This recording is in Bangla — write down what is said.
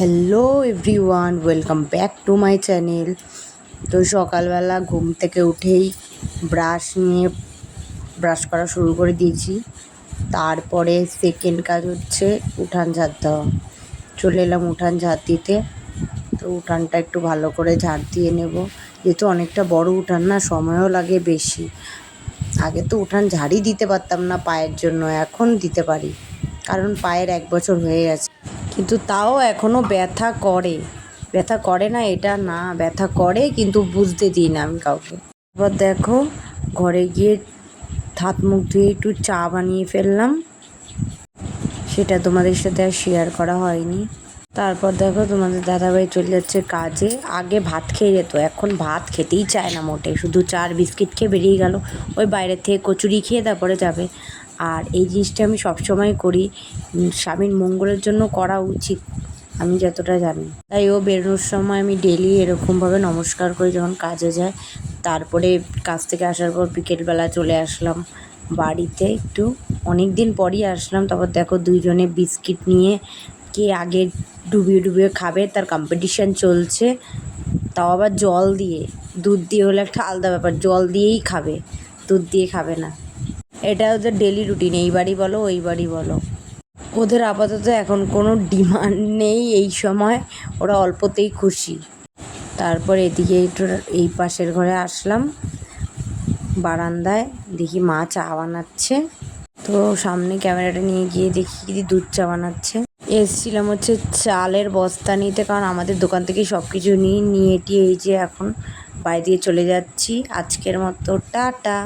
Hello everyone, welcome back to my channel. তো সকালবেলা ঘুম থেকে উঠেই ব্রাশ নিয়ে ব্রাশ করা শুরু করে দিয়েছি। তারপরে সেকেন্ড কাজ হচ্ছে উঠান ঝাড় দেওয়া। চলে এলাম উঠান ঝাড় দিতে তো উঠানটা একটু ভালো করে ঝাড় দিয়ে নেব। যেহেতু অনেকটা বড় উঠান না, সময়ও লাগে বেশি। আগে তো উঠান ঝাড়ই দিতে পারতাম না পায়ের জন্য, এখন দিতে পারি। কারণ পায়ের এক বছর হয়ে গেছে। কিন্তু তাও এখনও ব্যথা করে। ব্যথা করে না, এটা না, ব্যথা করে কিন্তু বুঝতে দিই না আমি কাউকে। এবার দেখো, ঘরে গিয়ে হাত মুখ ধুয়ে একটু চা বানিয়ে ফেললাম। সেটা তোমাদের সাথে আর শেয়ার করা হয়নি। তারপর দেখো তোমাদের দাদাভাই চলে যাচ্ছে কাজে। আগে ভাত খেয়ে যেত, এখন ভাত খেতেই চায় না মোটে। শুধু চার বিস্কিট খেয়ে বেরিয়ে গেল। ওই বাইরের থেকে কচুরি খেয়ে তারপরে যাবে। আর এই জিনিসটা আমি সবসময় করি। স্বামীর মঙ্গলের জন্য করা উচিত, আমি যতটা জানি। তাই ও বেরোনোর সময় আমি ডেলি এরকমভাবে নমস্কার করি যখন কাজে যায়। তারপরে কাজ থেকে আসার পর বিকেলবেলা চলে আসলাম বাড়িতে একটু। অনেক দিন পরই আসলাম, তারপর দেখো দুইজনে বিস্কিট নিয়ে কে আগে ডুবিয়ে ডুবিয়ে খাবে, তার কম্পিটিশান চলছে। তাও আবার জল দিয়ে, দুধ দিয়ে হলে একটা আলাদা ব্যাপার, জল দিয়েই খাবে, দুধ দিয়ে খাবে না। এটা ওদের ডেলি রুটিন এই বাড়ি বলো ওই বাড়ি বলো। ওদের আপাতত এখন কোনো ডিমান্ড নেই এই সময়, ওরা অল্পতেই খুশি। তারপর এদিকে একটু এই পাশের ঘরে আসলাম, বারান্দায়, দেখি মা চা বানাচ্ছে। তো সামনে ক্যামেরাটা নিয়ে গিয়ে দেখি কি দুধ চা বানাচ্ছে। এসছিলাম হচ্ছে চালের বস্তা নিতে, কারণ আমাদের দোকান থেকে সব কিছু নিয়ে নিয়ে টিয়ে এই যে এখন বাড়ি দিয়ে চলে যাচ্ছি। আজকের মতো, টাটা।